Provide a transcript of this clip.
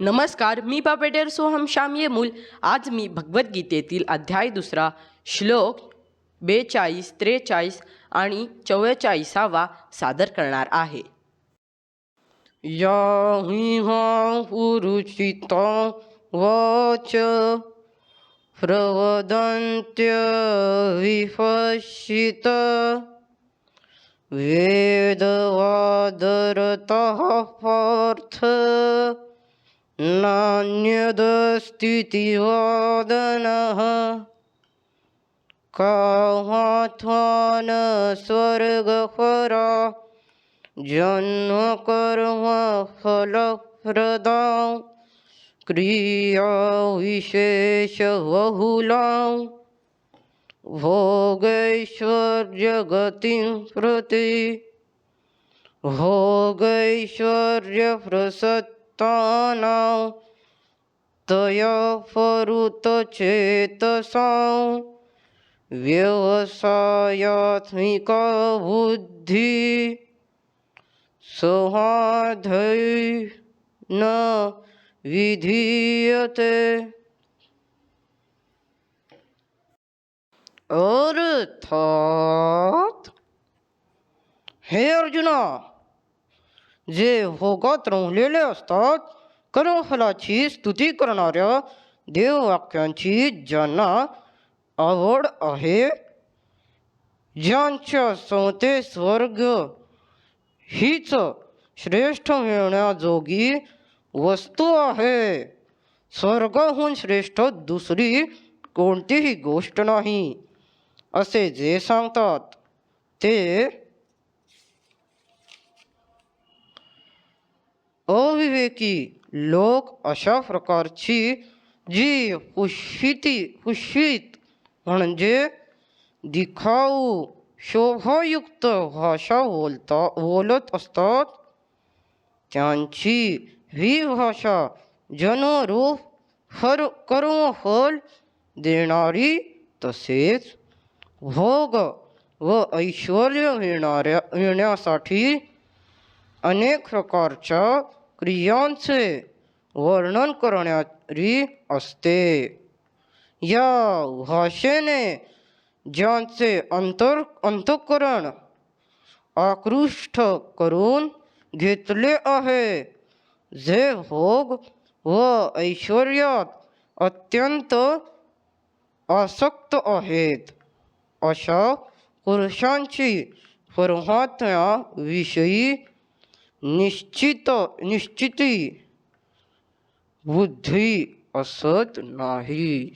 नमस्कार मी पापेटर सोहम श्याम येमूल आज मी भगवद्गीतेतील अध्याय दुसरा श्लोक बेचाळीस त्रेचाळीस आणि चव्वेचाळीसावा सादर करणार आहे. या वच प्रवदंत्य विफशित वेदवादरत पार्थ नान्यदस्तितिवादनः कामात्मान स्वर्गपरा जन्मकर्म क्रियाविशेष क्रियाविशेषबहुलां भोगैश्वर्यगतिं प्रति भोगैश्वर्यप्रसत्तानां तया परुतचेतसां व्यवसायात्मिका बुद्धि सौहार्दै न विधीयते अर्थात हे अर्जुना जे भोगात रमलेले असतात कर्मफलाची स्तुती करणाऱ्या देववाक्यांची ज्यांना आवड आहे ज्यांच्या संते स्वर्ग हीच श्रेष्ठ मिळण्याजोगी वस्तू आहे स्वर्गाहून श्रेष्ठ दुसरी कोणतीही गोष्ट नाही असे जे सांगतात ते अविवेकी लोक अशा प्रकारची जी पुष्पिती पुष्पित म्हणजे दिखाऊ शोभायुक्त भाषा बोलता बोलत असतात. त्यांची ही भाषा जनरूप हर कर्मफल देणारी तसेच भोग व ऐश्वर मिळणाऱ्या मिळण्यासाठी अनेक प्रकारच्या क्रियांचे वर्णन करणारी असते. या भाषेने ज्यांचे अंतर अंतःकरण आकृष्ट करून घेतले आहे जे भोग व ऐश्वर्यात अत्यंत आसक्त आहेत अशा पुरुषांची परमात्म्याविषयी निश्चित निश्चिती. बुद्धी असत नाही.